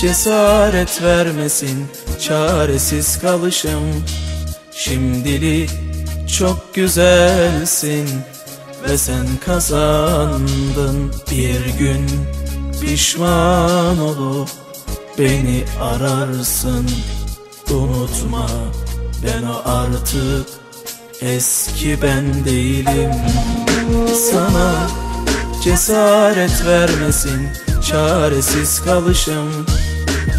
cesaret vermesin çaresiz kalışım. Şimdilik çok güzelsin ve sen kazandın. Bir gün pişman olup beni ararsın. Unutma ben o artık eski ben değilim. Sana cesaret vermesin çaresiz kalışım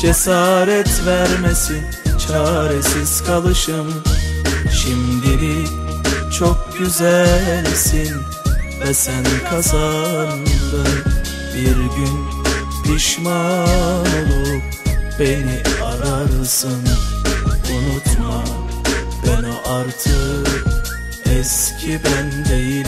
cesaret vermesi çaresiz kalışım Şimdilik çok güzelsin ve sen kazandın. Bir gün pişman olup beni ararsın. Unutma ben o artık eski ben değilim